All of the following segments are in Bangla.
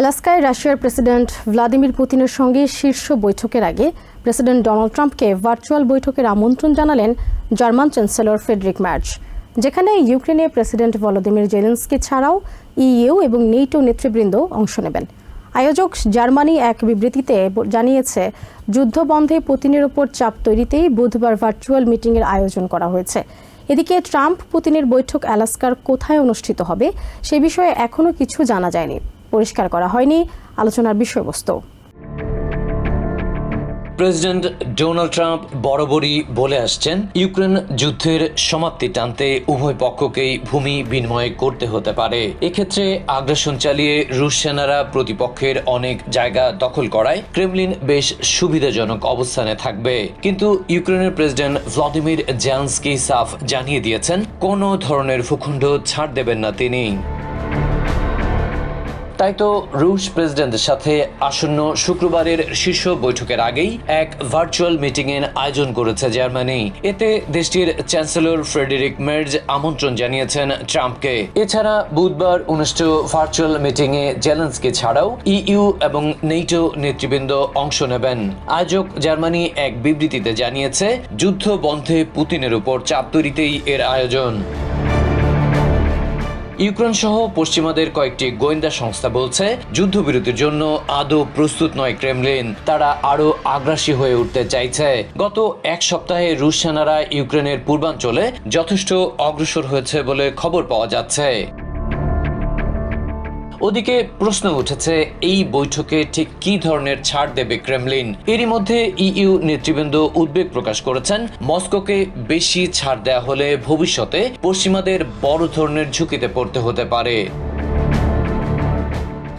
আলাস্কায় রাশিয়ার প্রেসিডেন্ট ভ্লাদিমির পুতিনের সঙ্গে শীর্ষ বৈঠকের আগে প্রেসিডেন্ট ডোনাল্ড ট্রাম্পকে ভার্চুয়াল বৈঠকের আমন্ত্রণ জানালেন জার্মান চ্যান্সেলর ফ্রেডরিক ম্যার্চ যেখানে ইউক্রেনে প্রেসিডেন্ট ভলোদিমির জেলেন্সকি ছাড়াও ইইউ এবং নেটো নেতৃবৃন্দ অংশ নেবেন। আয়োজক জার্মানি এক বিবৃতিতে জানিয়েছে যুদ্ধবন্ধে পুতিনের ওপর চাপ তৈরিতেই বুধবার ভার্চুয়াল মিটিংয়ের আয়োজন করা হয়েছে। এদিকে ট্রাম্প পুতিনের বৈঠক অ্যালাস্কার কোথায় অনুষ্ঠিত হবে সে বিষয়ে এখনও কিছু জানা যায়নি। পরিষ্কার করা হয়নি। আলোচনার বিষয়বস্তু। প্রেসিডেন্ট ডোনাল্ড ট্রাম্প বরাবরই বলে আসছেন, ইউক্রেন যুদ্ধের সমাপ্তি টানতে উভয় পক্ষকেই ভূমি বিনিময় করতে হতে পারে। এক্ষেত্রে আগ্রাসন চালিয়ে রুশ সেনারা প্রতিপক্ষের অনেক জায়গা দখল করায় ক্রেমলিন বেশ সুবিধাজনক অবস্থানে থাকবে। কিন্তু ইউক্রেনের প্রেসিডেন্ট ভ্লাদিমির জেলস্কি সাফ জানিয়ে দিয়েছেন, কোনো ধরনের ভূখণ্ড ছাড় দেবেন না তিনি। তাই তো রুশ প্রেসিডেন্টের সাথে আসন্ন শুক্রবারের শীর্ষ বৈঠকের আগেই এক ভার্চুয়াল মিটিং এর আয়োজন করেছে জার্মানি। এতে দেশটির চ্যান্সেলর ফ্রেডেরিক মের্জ আমন্ত্রণ জানিয়েছেন ট্রাম্পকে। এছাড়া বুধবার অনুষ্ঠিত ভার্চুয়াল মিটিং এ জেলেন্সকি ছাড়াও ইইউ এবং নেটো নেতৃবৃন্দ অংশ নেবেন। আয়োজক জার্মানি এক বিবৃতিতে জানিয়েছে যুদ্ধ বন্ধে পুতিনের উপর চাপ তৈরিতেই এর আয়োজন। ইউক্রেন সহ পশ্চিমাদের কয়েকটি গোয়েন্দা সংস্থা বলছে, যুদ্ধবিরতির জন্য আদৌ প্রস্তুত নয় ক্রেমলিন। তারা আরও আগ্রাসী হয়ে উঠতে চাইছে। গত এক সপ্তাহে রুশ সেনারা ইউক্রেনের পূর্বাঞ্চলে যথেষ্ট অগ্রসর হয়েছে বলে খবর পাওয়া যাচ্ছে। ওদিকে প্রশ্ন উঠেছে, এই বৈঠকে ঠিক কি ধরনের ছাড় দেবে ক্রেমলিন? এরই মধ্যে ইইউ নেতৃবৃন্দ উদ্বেগ প্রকাশ করেছেন, মস্কোকে বেশি ছাড় দেয়া হলে ভবিষ্যতে পশ্চিমাদের বড় ধরনের ঝুঁকিতে পড়তে হতে পারে।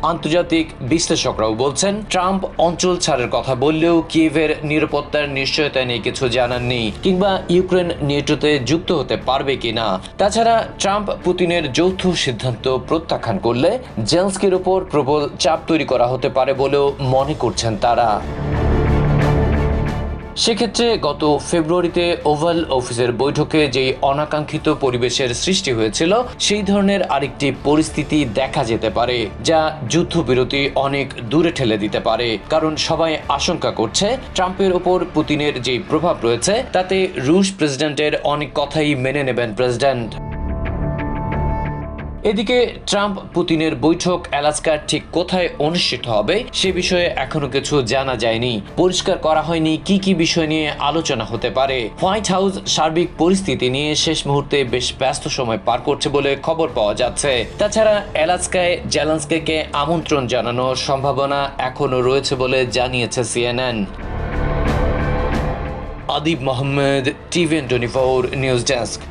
আন্তর্জাতিক বিশ্লেষকরাও বলছেন, ট্রাম্প অঞ্চল ছাড়ের কথা বললেও কিভের নিরাপত্তার নিশ্চয়তা নিয়ে কিছু জানাননি কিংবা ইউক্রেন নেটোতে যুক্ত হতে পারবে কিনা তাছাড়া ট্রাম্প পুতিনের যৌথ সিদ্ধান্ত প্রত্যাখ্যান করলে জেলস্কির ওপর প্রবল চাপ তৈরি করা হতে পারে বলেও মনে করছেন তারা। সেক্ষেত্রে গত ফেব্রুয়ারিতে ওভাল অফিসের বৈঠকে যেই অনাকাঙ্ক্ষিত পরিবেশের সৃষ্টি হয়েছিল, সেই ধরনের আরেকটি পরিস্থিতি দেখা যেতে পারে, যা যুদ্ধবিরতি অনেক দূরে ঠেলে দিতে পারে। কারণ সবাই আশঙ্কা করছে, ট্রাম্পের ওপর পুতিনের যে প্রভাব রয়েছে, তাতে রুশ প্রেসিডেন্টের অনেক কথাই মেনে নেবেন প্রেসিডেন্ট। এদিকে ট্রাম্প পুতিনের বৈঠক অ্যালাস্কার ঠিক কোথায় অনুষ্ঠিত হবে সে বিষয়ে এখনও কিছু জানা যায়নি। পরিষ্কার করা হয়নি কি কি বিষয় নিয়ে আলোচনা হতে পারে। হোয়াইট হাউস সার্বিক পরিস্থিতি নিয়ে শেষ মুহূর্তে বেশ ব্যস্ত সময় পার করছে বলে খবর পাওয়া যাচ্ছে। তাছাড়া অ্যালাস্কায় জেলান্সকে আমন্ত্রণ জানানোর সম্ভাবনা এখনও রয়েছে বলে জানিয়েছে CNN. Adib Mohammad TVN twenty four news desk.